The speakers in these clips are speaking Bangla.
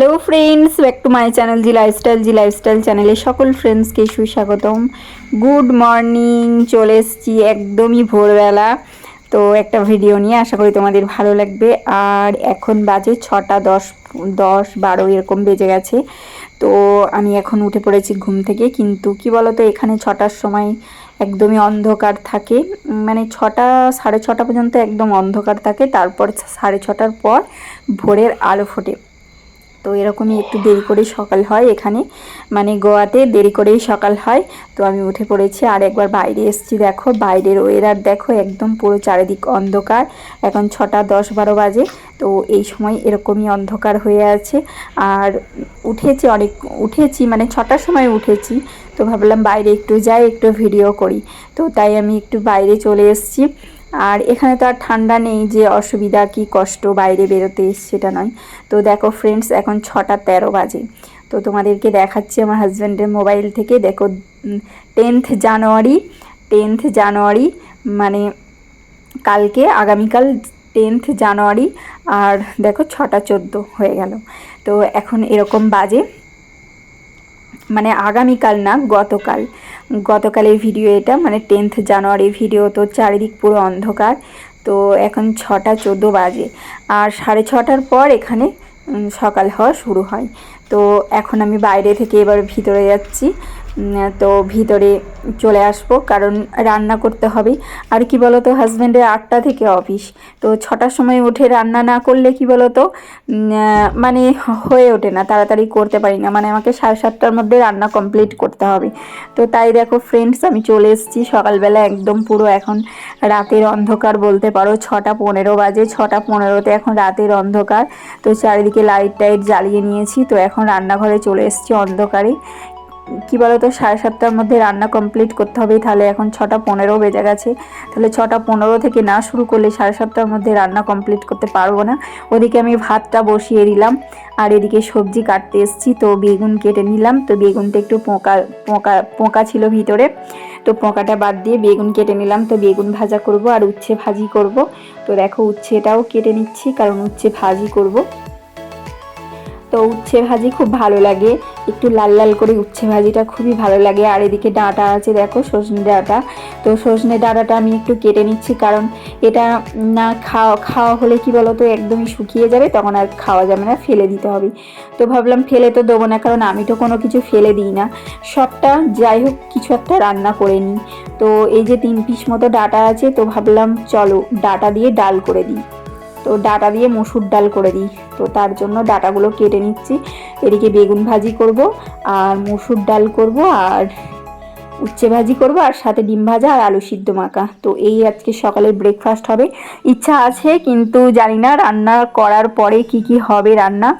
Hello friends back to my channel G lifestyle G lifestyle চ্যানেলে সকল ফ্রেন্ডসকে সুস্বাগতম। গুড মর্নিং চলে এসেছি একদমই ভোরবেলা। তো একটা ভিডিও নিয়ে আশা করি তোমাদের ভালো লাগবে। আর এখন বাজে ছটা দশ দশ বারো এরকম বেজে গেছে। তো আমি এখন উঠে পড়েছি ঘুম থেকে। কিন্তু কি বলতো, এখানে ছটার সময় একদমই অন্ধকার থাকে। মানে ছটা, সাড়ে ছটা পর্যন্ত একদম অন্ধকার থাকে। তারপর সাড়ে ছটার পর ভোরের আলো ফোটে। তো এরকমই একটু দেরি করেই সকাল হয় এখানে। মানে গোয়াতে দেরি করেই সকাল হয়। তো আমি উঠে পড়েছি আর একবার বাইরে এসেছি, দেখো। বাইরের ওয়েদার দেখো, একদম পুরো চারিদিক অন্ধকার। এখন ছটা দশ বারো বাজে, তো এই সময় এরকমই অন্ধকার হয়ে আছে। আর উঠেছি অনেক, উঠেছি মানে ছটার সময় উঠেছি। তো ভাবলাম বাইরে একটু যাই, একটু ভিডিও করি। তো তাই আমি একটু বাইরে চলে এসেছি। আর এখানে তো আর ঠান্ডা নেই যে অসুবিধা, কি কষ্ট বাইরে বেরোতে সেটা নয়। তো দেখো ফ্রেন্ডস এখন ছটা তেরো বাজে। তো তোমাদেরকে দেখাচ্ছি আমার হাজব্যান্ডের মোবাইল থেকে। দেখো টেন্থ জানুয়ারি টেন্থ জানুয়ারি মানে কালকে, আগামীকাল টেন্থ জানুয়ারি আর দেখো ছটা চোদ্দ হয়ে গেল। তো এখন এরকম বাজে। মানে আগামীকাল না, গতকাল। গতকালের ভিডিও এটা মানে টেন্থ জানুয়ারির ভিডিও তো চারিদিক পুরো অন্ধকার। তো এখন ছটা চোদ্দ বাজে। আর সাড়ে ছটার পর এখানে সকাল হওয়া শুরু হয়। তো এখন আমি বাইরে থেকে এবার ভিতরে যাচ্ছি। তো ভিতরে চলে আসব, কারণ রান্না করতে হবে। আর কি বলতো হাজব্যান্ডের আটটা থেকে অফিস তো ছটার সময় উঠে রান্না না করলে কি বলতো মানে হয়ে ওঠে না, তাড়াতাড়ি করতে পারি না। মানে আমাকে সাড়ে সাতটার মধ্যে রান্না কমপ্লিট করতে হবে। তো তাই দেখো ফ্রেন্ডস আমি চলে এসেছি সকালবেলা একদম পুরো এখন রাতের অন্ধকার বলতে পারো। ছটা পনেরো বাজে, ছটা পনেরোতে এখন রাতের অন্ধকার। তো চারিদিকে লাইট টাইট জ্বালিয়ে নিয়েছি। তো এখন রান্নাঘরে চলে এসেছি অন্ধকারে। কি বলতো, সাড়ে সাতটার মধ্যে রান্না কমপ্লিট করতে হবে, তাহলে এখন ছটা পনেরো বেজে গেছে। তাহলে ছটা পনেরো থেকে না শুরু করলে সাড়ে সাতটার মধ্যে রান্না কমপ্লিট করতে পারব না। ওদিকে আমি ভাতটা বসিয়ে দিলাম, আর এদিকে সবজি কাটতে এসেছি, তো বেগুন কেটে নিলাম। তো বেগুনটা একটু পোকা পোকা পোকা ছিল ভিতরে, তো পোকাটা বাদ দিয়ে বেগুন কেটে নিলাম। তো বেগুন ভাজা করব, আর উচ্ছে ভাজি করব। তো দেখো উচ্ছেটাও কেটে নিচ্ছি, কারণ উচ্ছে ভাজি করব। তো উচ্ছে ভাজি খুব ভালো লাগে। একটু লাল লাল করে উচ্ছে ভাজিটা খুবই ভালো লাগে। আর এদিকে ডাঁটা আছে, দেখো সজনে ডাঁটা। তো সজনে ডাঁটাটা আমি একটু কেটে নিচ্ছি কারণ এটা না খাওয়া খাওয়া হলে কি বলতো, একদমই শুকিয়ে যাবে, তখন আর খাওয়া যাবে না, ফেলে দিতে হবে। তো ভাবলাম ফেলে তো দেবো না, কারণ আমি তো কোনো কিছু ফেলে দিই না। সবটা যাই হোক, কিছু একটা রান্না করে নিই। তো এই যে তিন পিস মতো ডাটা আছে, তো ভাবলাম চলো ডাটা দিয়ে ডাল করে দিই। তো ডাটা দিয়ে মসুর ডাল করে দিই। তো তার জন্য ডাটাগুলো কেটে নিচ্ছি। এদিকে বেগুন ভাজি করব, আর মসুর ডাল করব, আর উচ্ছে ভাজি করব, আর সাথে ডিম ভাজা আর আলু সিদ্ধ মাখা। তো এই আজকে সকালের ব্রেকফাস্ট হবে। ইচ্ছা আছে, কিন্তু জানি না রান্না করার পরে কি কি হবে রান্না।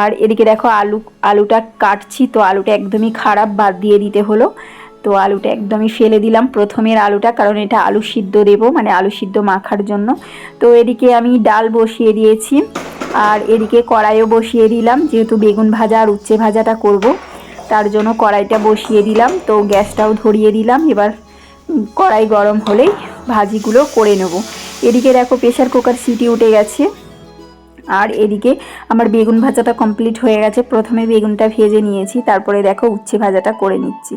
আর এদিকে দেখো আলু, আলুটা কাটছি, তো আলুটা একদমই খারাপ বাদ দিয়ে দিতে হলো। তো আলুটা একদমই ফেলে দিলাম প্রথমের আলুটা, কারণ এটা আলু সিদ্ধ দেবো মানে আলু সিদ্ধ মাখার জন্য। তো এদিকে আমি ডাল বসিয়ে দিয়েছি, আর এদিকে কড়াইও বসিয়ে দিলাম, যেহেতু বেগুন ভাজা আর উচ্ছে ভাজাটা করব, তার জন্য কড়াইটা বসিয়ে দিলাম। তো গ্যাসটাও ধরিয়ে দিলাম, এবার কড়াই গরম হলেই ভাজিগুলো করে নেব। এদিকে দেখো প্রেশার কুকার সিটি উঠে গেছে, আর এদিকে আমার বেগুন ভাজাটা কমপ্লিট হয়ে গেছে। প্রথমে বেগুনটা ভেজে নিয়েছি, তারপরে দেখো উচ্ছে ভাজাটা করে নিচ্ছি।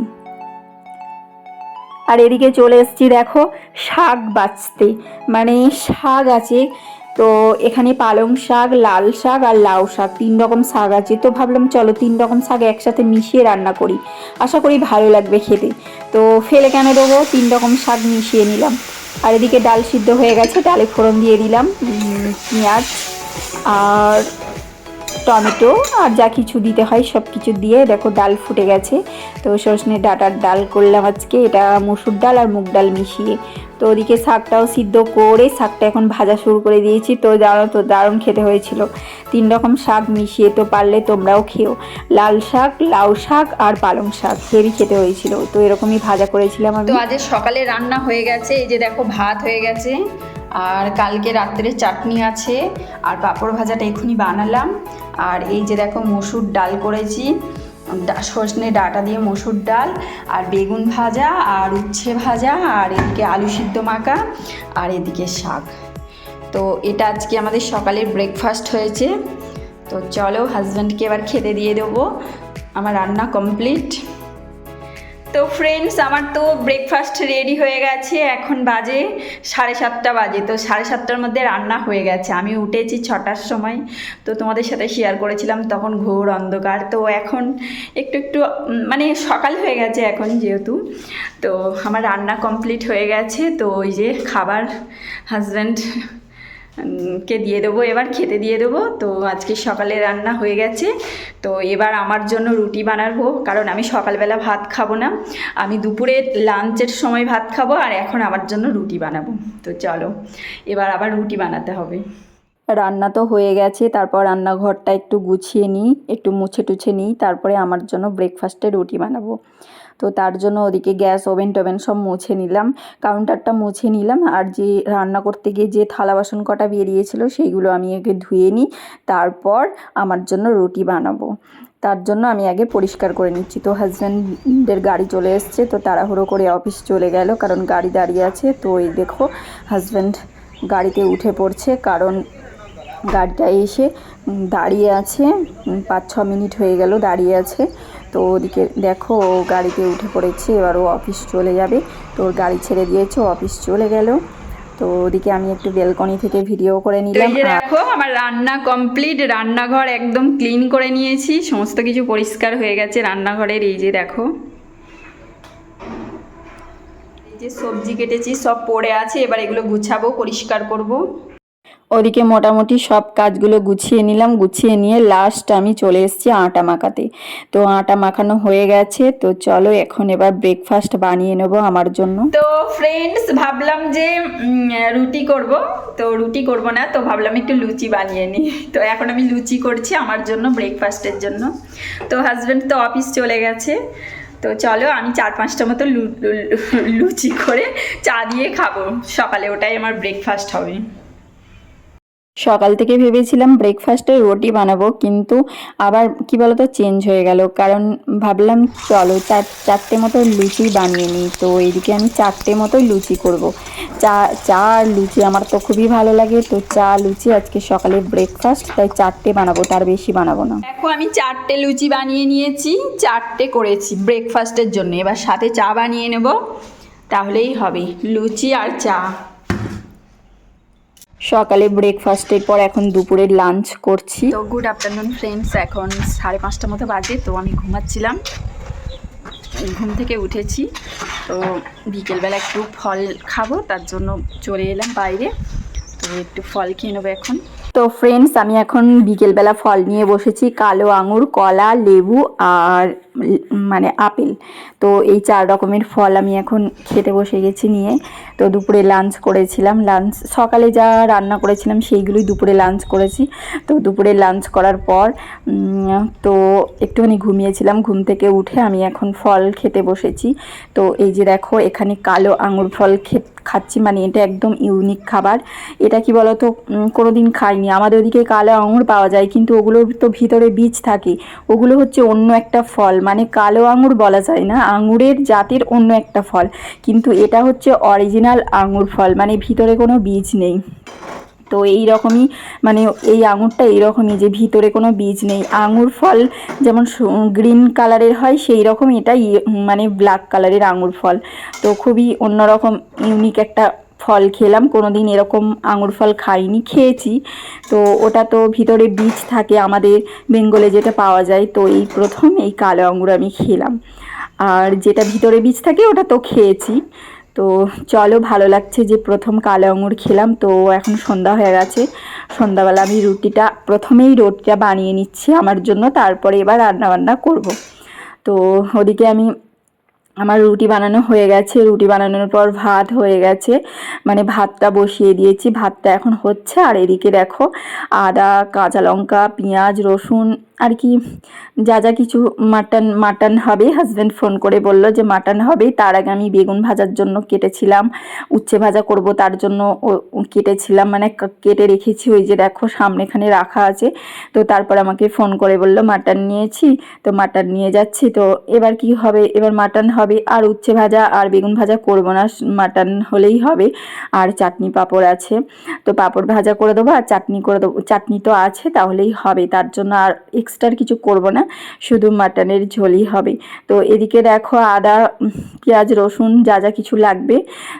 আর এদিকে চলে এসেছি, দেখো, শাক বাছতে। মানে শাক আছে, তো এখানে পালং শাক, লাল শাক আর লাউ শাক, তিন রকম শাক আছে। তো ভাবলাম, চলো তিন রকম শাক একসাথে মিশিয়ে রান্না করি। আশা করি ভালো লাগবে খেতে। তো ফেলে কেন দেবো? তিন রকম শাক মিশিয়ে নিলাম। আর এদিকে ডাল সিদ্ধ হয়ে গেছে, ডালে ফোড়ন দিয়ে দিলাম পেঁয়াজ আর টমেটো আর যা কিছু দিতে হয় সব কিছু দিয়ে দেখো ডাল ফুটে গেছে। তো সজনে ডাটার ডাল করলাম আজকে। এটা মসুর ডাল আর মুগ ডাল মিশিয়ে। তো ওদিকে শাকটাও সিদ্ধ করে শাকটা এখন ভাজা শুরু করে দিয়েছি। তো জানো তো দারুণ খেতে হয়েছিল। তিন রকম শাক মিশিয়ে তো পারলে তোমরাও খেও। লাল শাক লাউ শাক আর পালং শাক হেভি খেতে হয়েছিল। তো এরকমই ভাজা করেছিলাম আমি। তো আজ সকালে রান্না হয়ে গেছে। এই যে দেখো ভাত হয়ে গেছে। আর কালকে রাত্রে চাটনি আছে, আর পাঁপড় ভাজাটা এক্ষুনি বানালাম। আর এই যে দেখো মসুর ডাল করেছি সজনে ডাটা দিয়ে মসুর ডাল, আর বেগুন ভাজা, আর উচ্ছে ভাজা, আর এদিকে আলু সিদ্ধ মাখা, আর এদিকে শাক। তো এটা আজকে আমাদের সকালের ব্রেকফাস্ট হয়েছে। তো চলো হাজব্যান্ডকে এবার খেতে দিয়ে দেবো। আমার রান্না কমপ্লিট তো ফ্রেন্ডস আমার তো ব্রেকফাস্ট রেডি হয়ে গেছে, এখন বাজে সাড়ে সাতটা বাজে। তো সাড়ে সাতটার মধ্যে রান্না হয়ে গেছে। আমি উঠেছি ছটার সময়। তো তোমাদের সাথে শেয়ার করেছিলাম তখন ঘোর অন্ধকার। তো এখন একটু একটু মানে সকাল হয়ে গেছে এখন যেহেতু। তো আমার রান্না কমপ্লিট হয়ে গেছে। তো ওই যে খাবার হাজব্যান্ড কে দিয়ে দেবো? এবার খেতে দিয়ে দেবো। তো আজকে সকালে রান্না হয়ে গেছে। তো এবার আমার জন্য রুটি বানাবো। কারণ আমি সকালবেলা ভাত খাব না। আমি দুপুরে লাঞ্চের সময় ভাত খাব আর এখন আমার জন্য রুটি বানাবো। তো চলো, এবার আবার রুটি বানাতে হবে। রান্না তো হয়ে গেছে। তারপর রান্নাঘরটা একটু গুছিয়ে নিই, একটু মুছে টুছে নিই। তারপরে আমার জন্য ব্রেকফাস্টে রুটি বানাবো। তো তার জন্য ওদিকে গ্যাস ওভেন টোভেন সব মুছে নিলাম। কাউন্টারটা মুছে নিলাম আর যে রান্না করতে গিয়ে যে থালা বাসন কটা বেরিয়েছিল সেইগুলো আমি আগে ধুয়ে নিই, তারপর আমার জন্য রুটি বানাবো। তার জন্য আমি আগে পরিষ্কার করে নিচ্ছি। তো হাজব্যান্ডের গাড়ি চলে এসছে, তো তাড়াহুড়ো করে অফিস চলে গেল কারণ গাড়ি দাঁড়িয়ে আছে। তো এই দেখো, হাজব্যান্ড গাড়িতে উঠে পড়ছে কারণ গাড়িটা এসে দাঁড়িয়ে আছে। পাঁচ ছ মিনিট হয়ে গেল দাঁড়িয়ে আছে। তো ওদিকে দেখো ও গাড়িতে উঠে পড়েছে এবার ও অফিস চলে যাবে। তো ওর গাড়ি ছেড়ে দিয়েছে অফিস চলে গেল। তো ওদিকে আমি একটু বেলকনি থেকে ভিডিও করে নিলাম। দেখো আমার রান্না কমপ্লিট রান্নাঘর একদম ক্লিন করে নিয়েছি। সমস্ত কিছু পরিষ্কার হয়ে গেছে রান্নাঘরের এই যে দেখো। এই যে সবজি কেটেছি সব পড়ে আছে এবার এগুলো গুছাবো পরিষ্কার করব। ওদিকে মোটামুটি সব কাজগুলো গুছিয়ে নিলাম, গুছিয়ে নিয়ে লাস্ট আমি চলে এসেছি আটা মাখাতে। তো আটা মাখানো হয়ে গেছে, তো চলো এখন এবার ব্রেকফাস্ট বানিয়ে নেব আমার জন্য। তো ফ্রেন্ডস ভাবলাম যে রুটি করব। তো রুটি করব না, তো ভাবলাম একটু লুচি বানিয়ে নিই। তো এখন আমি লুচি করছি আমার জন্য ব্রেকফাস্টের জন্য। তো হাজব্যান্ড তো অফিস চলে গেছে। তো চলো আমি চার পাঁচটা মতো লুচি করে চা দিয়ে খাব। সকালে ওটাই আমার ব্রেকফাস্ট হবে। সকাল থেকে ভেবেছিলাম ব্রেকফাস্টে রুটি বানাবো, কিন্তু আবার কি বলতো চেঞ্জ হয়ে গেল। কারণ ভাবলাম, চলো চার, চারটে মতো লুচি বানিয়ে নিই। তো এইদিকে আমি চারটে মতো লুচি করব। চা চা আর লুচি আমার তো খুবই ভালো লাগে। তো চা, লুচি আজকে সকালে ব্রেকফাস্ট তাই চারটে বানাবো, তার বেশি বানাবো না। দেখো, আমি চারটে লুচি বানিয়ে নিয়েছি, চারটে করেছি ব্রেকফাস্টের জন্য। এবার সাথে চা বানিয়ে নেব, তাহলেই হবে। লুচি আর চা। সকালে ব্রেকফাস্টের পর এখন দুপুরের লাঞ্চ করছি। তো গুড আফটারনুন ফ্রেন্ডস এখন সাড়ে পাঁচটার মতো বাজে তো আমি ঘুমাচ্ছিলাম। ঘুম থেকে উঠেছি তো বিকেলবেলা একটু ফল খাব তার জন্য চলে এলাম বাইরে। তো একটু ফল খেয়ে নেব এখন। তো ফ্রেন্ডস আমি এখন বিকেলবেলা ফল নিয়ে বসেছি কালো আঙুর কলা লেবু আর মানে আপেল। তো এই চার রকমের ফল আমি এখন খেতে বসে গেছি নিয়ে। তো দুপুরে লাঞ্চ করেছিলাম লাঞ্চ সকালে যা রান্না করেছিলাম সেইগুলোই দুপুরে লাঞ্চ করেছি। তো দুপুরে লাঞ্চ করার পর তো একটুখানি ঘুমিয়েছিলাম, ঘুম থেকে উঠে আমি এখন ফল খেতে বসেছি। তো এই যে দেখো, এখানে কালো আঙুর ফল খে খাচ্ছি মানে এটা একদম ইউনিক খাবার। এটা কি বলতো কোনো দিন খাইনি। আমাদের ওদিকে কালো আঙুর পাওয়া যায়, কিন্তু ওগুলোর তো ভিতরে বীজ থাকে। ওগুলো হচ্ছে অন্য একটা ফল মানে কালো আঙুর বলা যায় না, আঙুরের জাতের অন্য একটা ফল। কিন্তু এটা হচ্ছে অরিজিনাল আঙুর ফল মানে ভিতরে কোনো বীজ নেই। তো এই রকমই মানে এই আঙুরটা এইরকমই যে ভিতরে কোনো বীজ নেই। আঙুর ফল যেমন গ্রিন কালারের হয় সেই রকম এটা ইয়ে- মানে ব্ল্যাক কালারের আঙুর ফল। তো খুবই অন্যরকম ইউনিক একটা ফল খেলাম কোনো দিন এরকম আঙুর ফল খাইনি, খেয়েছি। তো ওটা তো ভিতরে বীজ থাকে আমাদের বেঙ্গলে যেটা পাওয়া যায়, তো এই প্রথম এই কালো আঙুর আমি খেলাম। আর যেটা ভিতরে বীজ থাকে ওটা তো খেয়েছি। তো চলো, ভালো লাগছে যে প্রথম কালো আঙুর খেলাম, তো এখন সন্ধ্যা হয়ে গেছে। সন্ধ্যাবেলা আমি রুটিটা প্রথমেই রুটিটা বানিয়ে নিচ্ছি আমার জন্য, তারপরে এবার রান্নাবান্না করব। তো ওদিকে আমি আমার রুটি বানানো হয়ে গেছে। রুটি বানানোর পর ভাত হয়ে গেছে। মানে ভাতটা বসিয়ে দিয়েছি। ভাতটা এখন হচ্ছে। আর এদিকে দেখো আদা, কাঁচা লঙ্কা, পেঁয়াজ, রসুন আর কি, যা যা কিছু মাটন মাটন হবে হাজব্যান্ড ফোন করে বলল যে মাটন হবে, তার আগে আমি বেগুন ভাজার জন্য কেটেছিলাম, উচ্ছে ভাজা করব তার জন্য কেটেছিলাম মানে কেটে রেখেছি, ওই যে দেখো সামনেখানে রাখা আছে, তো তারপর আমাকে ফোন করে বলল, মাটন নিয়েছি, তো মাটন নিয়ে যাচ্ছি, তো এবার কি হবে, এবার মাটন হবে, আর উচ্ছে ভাজা, আর বেগুন ভাজা করব না, মাটন হলেই হবে, আর চাটনি পাঁপড় আছে, তো পাঁপড় ভাজা করে দেবো, আর চাটনি করে দেবো, চাটনি তো আছে, তাহলেই হবে, তার জন্য আর এক্সট্রা কিছু করব না, শুধু মাটনের ঝোলই হবে। তো এদিকে দেখো আদা, পেঁয়াজ, রসুন যা যা কিছু লাগবে,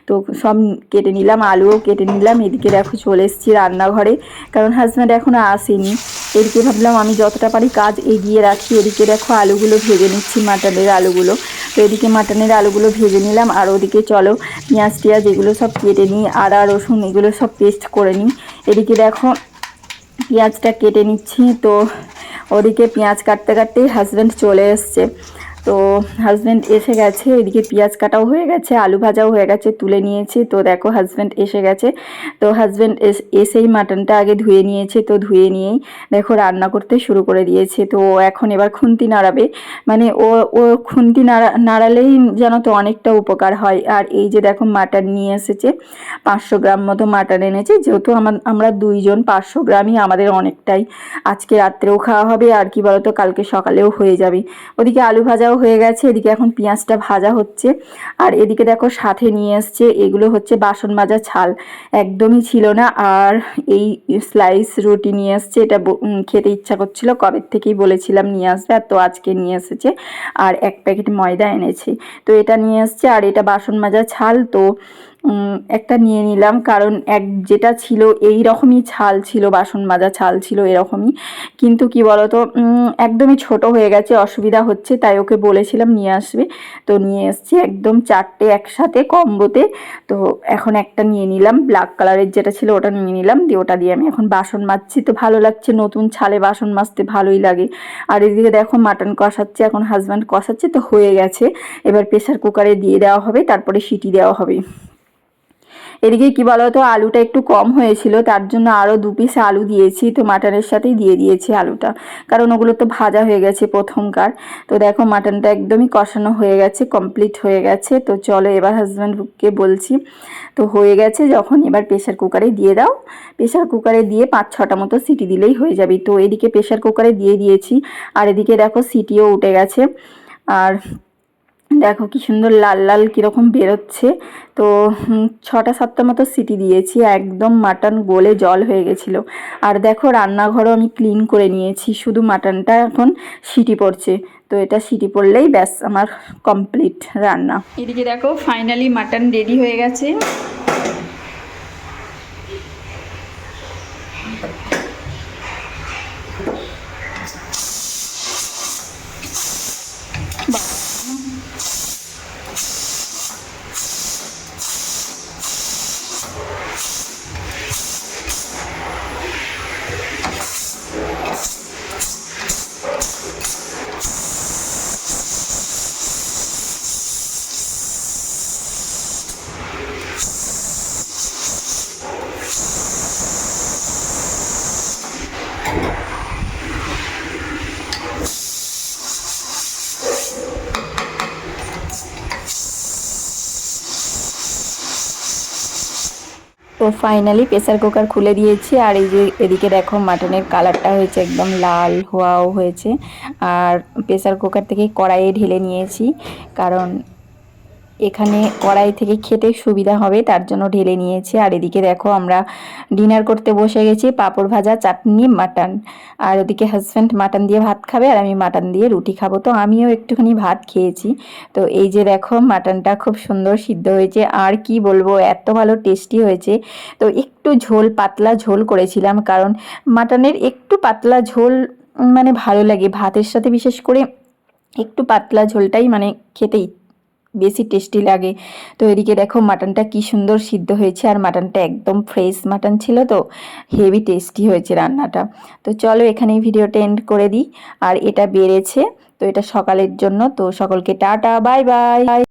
তো সব কেটে নিলাম, আলুও কেটে নিলাম, এদিকে দেখো চলে এসেছি রান্নাঘরে, কারণ হাজব্যান্ড এখনও আসেনি। এদিকে ভাবলাম আমি যতটা পারি কাজ এগিয়ে রাখি, এদিকে দেখো আলুগুলো ভেজে নিচ্ছি মাটনের আলুগুলো। তো এদিকে মাটনের আলুগুলো ভেজে নিলাম, আর ওদিকে চলো পেঁয়াজ টিয়াজ এগুলো সব কেটে নিই, আদা, রসুন এগুলো সব পেস্ট করে নিই। এদিকে দেখো পেঁয়াজটা কেটে নিচ্ছি, তো ওদিকে পেঁয়াজ কাটতে কাটতেই হাজব্যান্ড চলে এসছে। তো হাজব্যান্ড এসে গেছে, এদিকে পেঁয়াজ কাটাও হয়ে গেছে, আলু ভাজাও হয়ে গেছে, তুলে নিয়েছি। তো দেখো হাজব্যান্ড এসে গেছে। তো হাজব্যান্ড এসেই মাটনটা আগে ধুয়ে নিয়েছে। তো ধুয়ে নিয়েই দেখো রান্না করতে শুরু করে দিয়েছে। তো এখন এবার খুন্তি নাড়াবে। মানে ও ও খুন্তি নাড়া, নাড়ালেই যেন তো অনেকটা উপকার হয়। আর এই যে দেখো মাটন নিয়ে এসেছে, পাঁচশো গ্রাম মতো মাটন এনেছে। যেহেতু আমার দুইজন, পাঁচশো গ্রামই আমাদের অনেকটাই। আজকে রাত্রেও খাওয়া হবে, আর কি বলতো, কালকে সকালেও হয়ে যাবে। ওদিকে আলু ভাজাও হয়ে গেছে, এদিকে এখন পেঁয়াজটা ভাজা হচ্ছে। আর এদিকে দেখো সাথে নিয়ে এসছে, এগুলো হচ্ছে বাসন মাজা ছাল। একদমই ছিল না, আর এই স্লাইস রুটি নিয়ে এসছে, এটা খেতে ইচ্ছা করছিল, কবে থেকেই বলেছিলাম নিয়ে আসবে, আর তো আজকে নিয়ে এসেছে। আর এক প্যাকেট ময়দা এনেছি। তো এটা নিয়ে এসছে, আর এটা বাসন মাজা ছাল, তো একটা নিয়ে নিলাম। কারণ এক, যেটা ছিল এই রকমই ছাল ছিল, বাসন মাজা ছাল ছিল এরকমই। কিন্তু কি বলতো একদমই ছোট হয়ে গেছে, অসুবিধা হচ্ছে, তাই ওকে বলেছিলাম নিয়ে আসবে। তো নিয়ে এসছি একদম চারটে একসাথে কম্বোতে। তো এখন একটা নিয়ে নিলাম ব্ল্যাক কালারের যেটা ছিল ওটা নিয়ে নিলাম। দিয়ে ওটা দিয়ে আমি এখন বাসন মাজছি। তো ভালো লাগছে, নতুন ছালে বাসন মাজতে ভালোই লাগে। আর এদিকে দেখো মাটন কষাচ্ছে, এখন হাজব্যান্ড কষাচ্ছে, তো হয়ে গেছে। এবার প্রেসার কুকারে দিয়ে দেওয়া হবে, তারপরে সিটি দেওয়া হবে। এদিকে কি বলতো, আলুটা একটু কম হয়েছিল, তার জন্য আরও দু পিস আলু দিয়েছি, তো মাটনের সাথেই দিয়ে দিয়েছি আলুটা। কারণ ওগুলো তো ভাজা হয়ে গেছে প্রথমকার। তো দেখো, মাটনটা একদমই কষানো হয়ে গেছে কমপ্লিট হয়ে গেছে। তো চলো এবার হাজব্যান্ডকে বলছি। তো হয়ে গেছে যখন, এবার প্রেশার কুকারে দিয়ে দাও। প্রেশার কুকারে দিয়ে পাঁচ ছটা মতো সিটি দিলেই হয়ে যাবে। তো এদিকে প্রেশার কুকারে দিয়ে দিয়েছি। আর এদিকে দেখো সিটিও উঠে গেছে। আর দেখো কি সুন্দর লাল লাল কীরকম বেরোচ্ছে। তো ছটা সাতটা মতো সিটি দিয়েছি, একদম মাটন গোলে জল হয়ে গেছিল। আর দেখো রান্নাঘরও আমি ক্লিন করে নিয়েছি, শুধু মাটনটা এখন সিটি পড়ছে। তো এটা সিটি পড়লেই ব্যাস আমার কমপ্লিট রান্না। এদিকে দেখো, ফাইনালি মাটন রেডি হয়ে গেছে। ফাইনালি প্রেসার কুকার খুলে দিয়েছি। আর এই যে এদিকে দেখো মাটনের কালারটা হয়েছে একদম লাল, হওয়াও হয়েছে। আর প্রেসার কুকার থেকে কড়াইয়ে ঢেলে নিয়েছি। কারণ এখানে কড়াই থেকে খেতে সুবিধা হবে, তার জন্য ঢেলে নিয়েছি। আর এদিকে দেখো আমরা ডিনার করতে বসে গেছি, পাঁপড় ভাজা, চাটনি, মাটন। আর ওদিকে হাজব্যান্ড মাটন দিয়ে ভাত খাবে আর আমি মাটন দিয়ে রুটি খাব। তো আমিও একটুখানি ভাত খেয়েছি। তো এই যে দেখো মাটনটা খুব সুন্দর সিদ্ধ হয়েছে। আর কি বলব, এত ভালো টেস্টি হয়েছে। তো একটু ঝোল, পাতলা ঝোল করেছিলাম কারণ মাটনের একটু পাতলা ঝোল মানে ভালো লাগে। ভাতের সাথে বিশেষ করে একটু পাতলা ঝোলটাই মানে খেতে বেশি টেস্টি লাগে। তো এদিকে দেখো মাটনটা কি সুন্দর সিদ্ধ হয়েছে আর মাটনটা একদম ফ্রেশ মাটন ছিল তো হেভি টেস্টি হয়েছে রান্নাটা। তো চলো এখানেই ভিডিওটা এন্ড করে দিই। আর এটা বেড়েছে, তো এটা সকালের জন্য। তো সকলকে টাটা বাই বাই